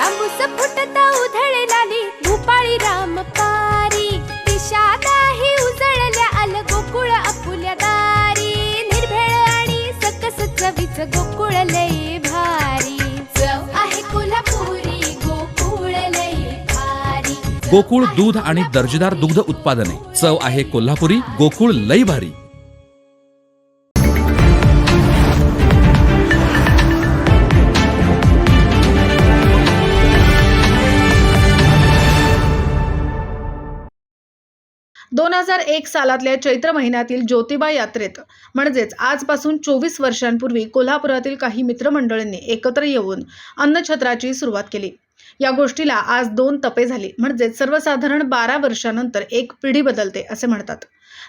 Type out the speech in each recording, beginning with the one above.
तांबूस फुटता उधळे लाली भूपाळी राम पारी. दिशा उजळल्या आल गोकुळ अपुल्या दारी. निर्भेळ आणि सकस चवीच गोकुळ लय भारी. चव आहे कोल्हापुरी गोकुळ लय भारी. गोकुळ दूध आणि दर्जेदार दुग्ध उत्पादने. चव आहे कोल्हापुरी गोकुळ लई भारी. दोन हजार एक सालातल्या चैत्र महिन्यातील ज्योतिबा यात्रेत म्हणजेच आजपासून चोवीस वर्षांपूर्वी कोल्हापुरातील काही मित्रमंडळींनी एकत्र येऊन अन्नछत्राची सुरुवात केली. या गोष्टीला आज दोन तपे झाली म्हणजेच सर्वसाधारण बारा वर्षानंतर एक पिढी बदलते असे म्हणतात.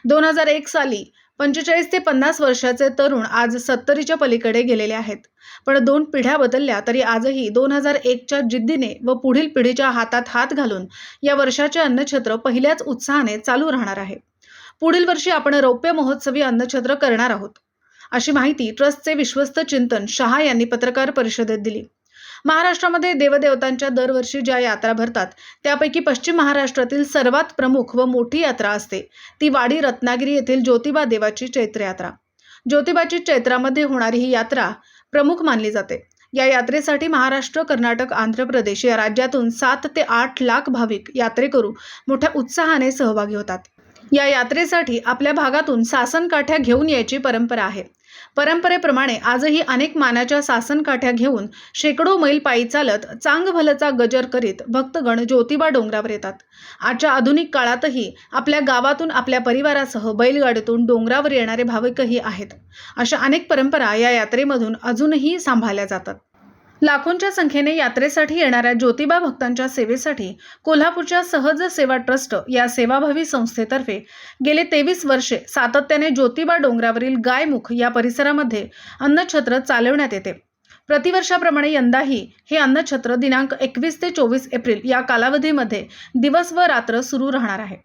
दोन हजार एक साली पंचेचाळीस ते पन्नास वर्षाचे तरुण आज सत्तरीच्या पलीकडे गेलेले आहेत. पण दोन पिढ्या बदलल्या तरी आजही दोन हजार एकच्या जिद्दीने व पुढील पिढीच्या हातात हात घालून या वर्षाचे अन्नछत्र पहिल्याच उत्साहाने चालू राहणार आहे. पुढील वर्षी आपण रौप्य महोत्सवी अन्नछत्र करणार आहोत. अशी माहिती ट्रस्टचे विश्वस्त चिंतन शहा यांनी पत्रकार परिषदेत दिली. महाराष्ट्रामध्ये देवदेवतांच्या दरवर्षी ज्या यात्रा भरतात त्यापैकी पश्चिम महाराष्ट्रातील सर्वात प्रमुख व मोठी यात्रा असते. ती वाडी रत्नागिरी येथील ज्योतिबा देवाची चैत्र यात्रा. ज्योतिबाची चैत्रामध्ये होणारी ही यात्रा प्रमुख मानली जाते. या यात्रेसाठी महाराष्ट्र कर्नाटक आंध्र प्रदेश या राज्यातून सात ते आठ लाख भाविक यात्रेकरू मोठ्या उत्साहाने सहभागी होतात. या यात्रेसाठी आपल्या भागातून सासनकाठ्या घेऊन यायची परंपरा आहे. परंपरेप्रमाणे आजही अनेक मानाच्या सासनकाठ्या घेऊन शेकडो मैल पायी चालत चांगभलचा गजर करीत भक्तगण ज्योतिबा डोंगरावर येतात. आजच्या आधुनिक काळातही आपल्या गावातून आपल्या परिवारासह बैलगाडीतून डोंगरावर येणारे भाविकही आहेत. अशा अनेक परंपरा या यात्रेमधून अजूनही सांभाळल्या जातात. लाखोंच्या संख्येने यात्रेसाठी येणाऱ्या ज्योतिबा भक्तांच्या सेवेसाठी कोल्हापूरच्या सहज सेवा ट्रस्ट या सेवाभावी संस्थेतर्फे गेले तेवीस वर्षे सातत्याने ज्योतिबा डोंगरावरील गायमुख या परिसरामध्ये अन्नछत्र चालवण्यात येते. प्रतिवर्षाप्रमाणे यंदाही हे अन्नछत्र दिनांक एकवीस ते चोवीस एप्रिल या कालावधीमध्ये दिवस व रात्र सुरू राहणार आहे.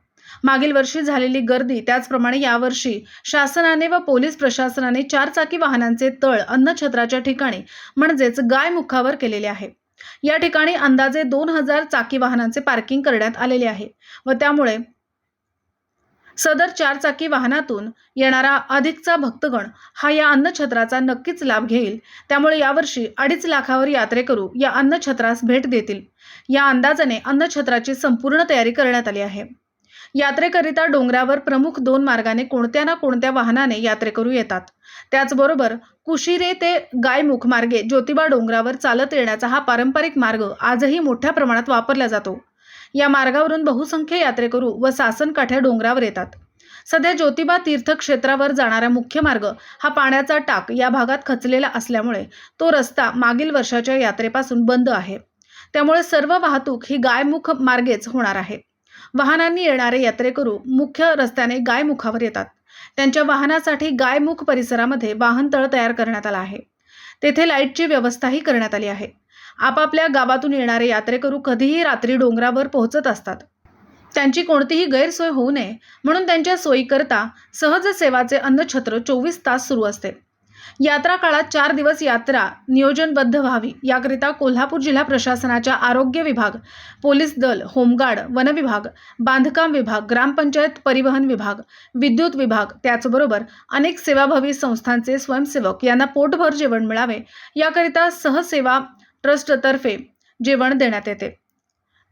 मागील वर्षी झालेली गर्दी त्याचप्रमाणे यावर्षी शासनाने व पोलीस प्रशासनाने चारचाकी वाहनांचे तळ अन्नछत्राच्या ठिकाणी म्हणजेच गायमुखावर केलेले आहे. या ठिकाणी अंदाजे दोन हजार चाकी वाहनांचे पार्किंग करण्यात आलेले आहे व त्यामुळे सदर चारचाकी वाहनातून येणारा अधिकचा भक्तगण हा या अन्नछत्राचा नक्कीच लाभ घेईल. त्यामुळे यावर्षी अडीच लाखावर यात्रेकरू या अन्नछत्रास भेट देतील. या अंदाजाने अन्नछत्राची संपूर्ण तयारी करण्यात आली आहे. यात्रेकरिता डोंगरावर प्रमुख दोन मार्गाने कोणत्या ना कोणत्या वाहनाने यात्रेकरू येतात. त्याचबरोबर कुशिरे ते गायमुख मार्गे ज्योतिबा डोंगरावर चालत येण्याचा हा पारंपरिक मार्ग आजही मोठ्या प्रमाणात वापरला जातो. या मार्गावरून बहुसंख्य यात्रेकरू व सासनकाठ्या डोंगरावर येतात. सध्या ज्योतिबा तीर्थक्षेत्रावर जाणारा मुख्य मार्ग हा पाण्याचा टाक या भागात खचलेला असल्यामुळे तो रस्ता मागील वर्षाच्या यात्रेपासून बंद आहे. त्यामुळे सर्व वाहतूक ही गायमुख मार्गेच होणार आहे. वाहनांनी येणारे यात्रेकरू मुख्य रस्त्याने गायमुखावर येतात. त्यांच्या वाहनासाठी गायमुख परिसरामध्ये वाहनतळ तयार करण्यात आला आहे. तेथे लाईटची व्यवस्थाही करण्यात आली आहे. आपापल्या गावातून येणारे यात्रेकरू कधीही रात्री डोंगरावर पोहोचत असतात. त्यांची कोणतीही गैरसोय होऊ नये म्हणून त्यांच्या सोयीकरता सहज सेवाचे अन्नछत्र चोवीस तास सुरू असते. यात्रा काळात चार दिवस यात्रा नियोजनबद्ध व्हावी. याकरिता कोल्हापूर जिल्हा प्रशासनाच्या आरोग्य विभाग पोलीस दल होमगार्ड वन विभाग बांधकाम विभाग ग्रामपंचायत परिवहन विभाग विद्युत विभाग त्याचबरोबर अनेक सेवाभावी संस्थांचे स्वयंसेवक यांना पोटभर जेवण मिळावे. याकरिता सहसेवा ट्रस्टतर्फे जेवण देण्यात येते.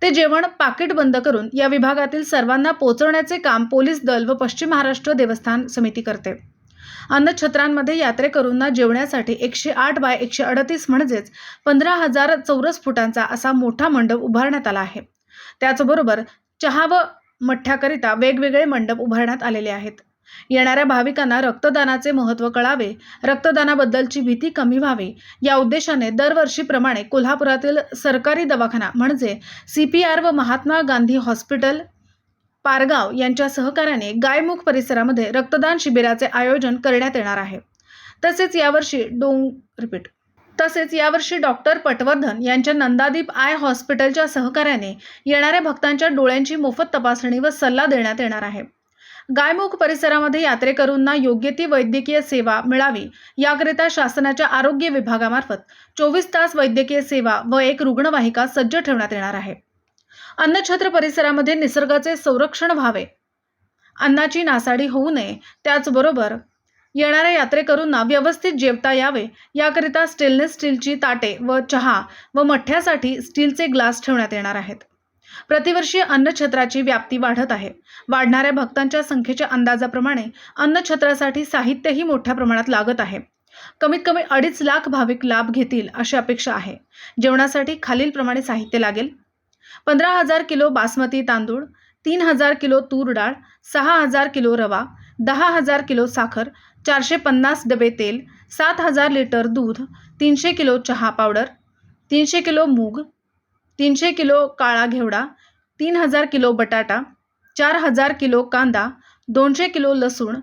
ते जेवण पाकिट बंद करून या विभागातील सर्वांना पोहोचवण्याचे काम पोलीस दल व पश्चिम महाराष्ट्र देवस्थान समिती करते. अन्नछत्रांमध्ये यात्रेकरूंना जेवण्यासाठी एकशे आठ बाय एकशे अडतीस म्हणजेच पंधरा हजार चौरस फुटांचा असा मोठा मंडप उभारण्यात आला आहे. त्याचबरोबर चहा व मठ्ठ्याकरिता वेगवेगळे मंडप उभारण्यात आलेले आहेत. येणाऱ्या भाविकांना रक्तदानाचे महत्त्व कळावे रक्तदानाबद्दलची भीती कमी व्हावी या उद्देशाने दरवर्षीप्रमाणे कोल्हापुरातील सरकारी दवाखाना म्हणजे सी पी आर व महात्मा गांधी हॉस्पिटल पारगाव यांच्या सहकार्याने गायमुख परिसरामध्ये रक्तदान शिबिराचे आयोजन करण्यात येणार आहे. तसेच यावर्षी डोंग रिपीट तसेच यावर्षी डॉक्टर पटवर्धन यांच्या नंदादीप आय हॉस्पिटलच्या सहकार्याने येणाऱ्या भक्तांच्या डोळ्यांची मोफत तपासणी व सल्ला देण्यात येणार आहे. गायमुख परिसरामध्ये यात्रेकरूंना योग्य ती वैद्यकीय सेवा मिळावी याकरिता शासनाच्या आरोग्य विभागामार्फत चोवीस तास वैद्यकीय सेवा व एक रुग्णवाहिका सज्ज ठेवण्यात येणार आहे. अन्नछत्र परिसरामध्ये निसर्गाचे संरक्षण व्हावे. अन्नाची नासाडी होऊ नये त्याचबरोबर येणाऱ्या यात्रेकरूंना व्यवस्थित जेवता यावे याकरिता स्टेनलेस स्टीलची ताटे व चहा व मठ्ठ्यासाठी स्टीलचे ग्लास ठेवण्यात येणार आहेत. प्रतिवर्षी अन्नछत्राची व्याप्ती वाढत आहे. वाढणाऱ्या भक्तांच्या संख्येच्या अंदाजाप्रमाणे अन्नछत्रासाठी साहित्यही मोठ्या प्रमाणात लागत आहे. कमीत कमी अडीच लाख भाविक लाभ घेतील अशी अपेक्षा आहे. जेवणासाठी खालीलप्रमाणे साहित्य लागेल. पंधरा हजार किलो बासमती तांदूळ तीन हजार किलो तूर डाळ सहा हजार किलो रवा दहा हजार किलो साखर चारशे पन्नास डबे तेल सात हजार लिटर दूध तीनशे किलो चहा पावडर तीनशे किलो मूग तीनशे किलो काळा घेवडा तीन हजार किलो बटाटा चार हजार किलो कांदा दोनशे किलो लसूण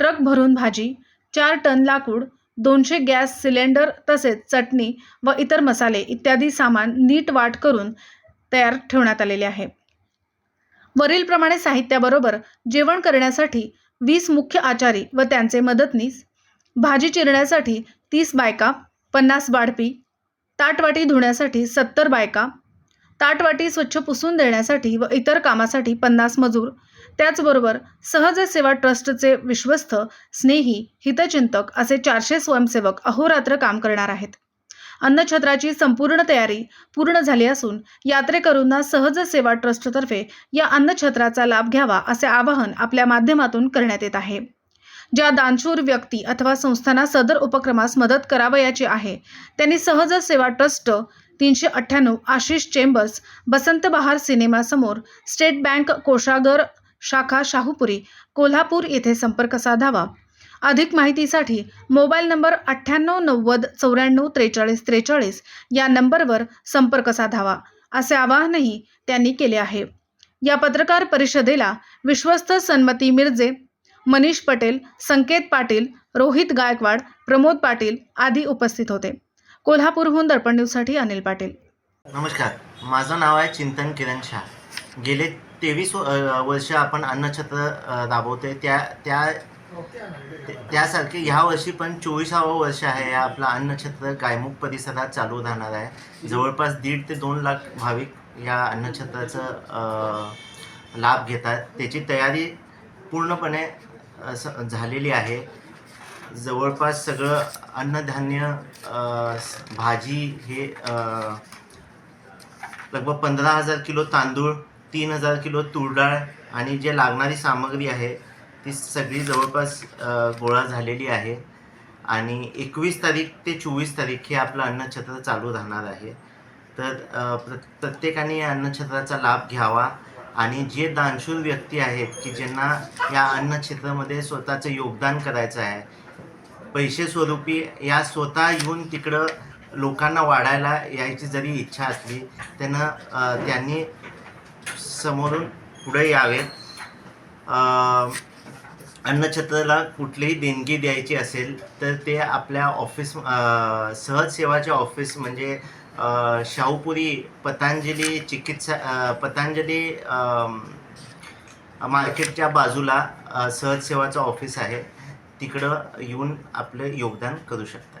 ट्रक भरून भाजी चार टन लाकूड दोनशे गॅस सिलेंडर तसेच चटणी व इतर मसाले इत्यादी सामान नीट वाट करून तयार ठेवण्यात आलेले आहे. वरीलप्रमाणे साहित्याबरोबर जेवण करण्यासाठी वीस मुख्य आचारी व त्यांचे मदतनीस भाजी चिरण्यासाठी तीस बायका पन्नास वाढपी ताटवाटी धुण्यासाठी सत्तर बायका ताटवाटी स्वच्छ पुसून देण्यासाठी व इतर कामासाठी पन्नास मजूर त्याचबरोबर सहज सेवा ट्रस्टचे विश्वस्त स्नेही हितचिंतक असे चारशे स्वयंसेवक अहोरात्र काम करणार आहेत. अन्नछत्राची संपूर्ण तयारी पूर्ण झाली असून यात्रेकरूंना सहज सेवा ट्रस्टतर्फे या अन्नछत्राचा लाभ घ्यावा असे आवाहन आपल्या माध्यमातून करण्यात येत आहे. ज्या दानशूर व्यक्ती अथवा संस्थांना सदर उपक्रमास मदत करावयाची आहे त्यांनी सहज सेवा ट्रस्ट तीनशे अठ्ठ्याण्णव आशिष चेंबर्स बसंत बहार सिनेमासमोर स्टेट बँक कोषागर शाखा शाहूपुरी कोल्हापूर येथे संपर्क साधावा. अधिक माहितीसाठी मोबाईल नंबर अठ्ठ्याण्णव नव्वद चौऱ्याण्णव त्रेचाळीस त्रेचाळीस या नंबरवर संपर्क साधावा असे आवाहनही त्यांनी केले आहे. या पत्रकार परिषदेला विश्वस्त सन्मती मिर्जे मनीष पटेल संकेत पाटील रोहित गायकवाड प्रमोद पाटील आदी उपस्थित होते. कोल्हापूरहून दर्पण न्यूजसाठी अनिल पाटील. नमस्कार माझं नाव आहे चिंतन किरण शाह. गेले तेवीस वर्ष आपण अन्नछत्र राबवतोय त्या त्या त्यासारखे ह्या वर्षी पण चोवीसावं वर्ष आहे. या आपलं अन्नछत्र गायमुख परिसरात चालू राहणार आहे. जवळपास दीड ते दोन लाख भाविक या अन्नछत्राचं लाभ घेतात त्याची तयारी पूर्णपणे झालेली आहे. जवळपास सगळं अन्नधान्य भाजी हे लगभग पंधरा हजार किलो तांदूळ तीन हजार किलो तूर डाळ आणि जे लागणारी सामग्री आहे ती सगळी जवळपास गोळा झालेली आहे. आणि एकवीस तारीख ते चोवीस तारीख हे आपलं अन्नछत्र चालू राहणार आहे. तर प्र प्रत्येकाने या अन्नछत्राचा लाभ घ्यावा. आणि जे दानशूर व्यक्ती आहेत की ज्यांना या अन्नक्षेत्रामध्ये स्वतःचं योगदान करायचं आहे पैसे स्वरूपी या स्वतः येऊन तिकडं लोकांना वाढायला यायची जरी इच्छा असली त्यांना त्यांनी समोरून पुढे यावेत. अन्नछत्राला कुठलीही देणगी द्यायची असेल तर ते आपल्या ऑफिस सहज सेवाच्या ऑफिस म्हणजे शाहूपुरी पतंजली चिकित्सा पतंजली मार्केटच्या बाजूला सहज सेवाचं ऑफिस आहे. तिकडं येऊन आपलं योगदान करू शकतात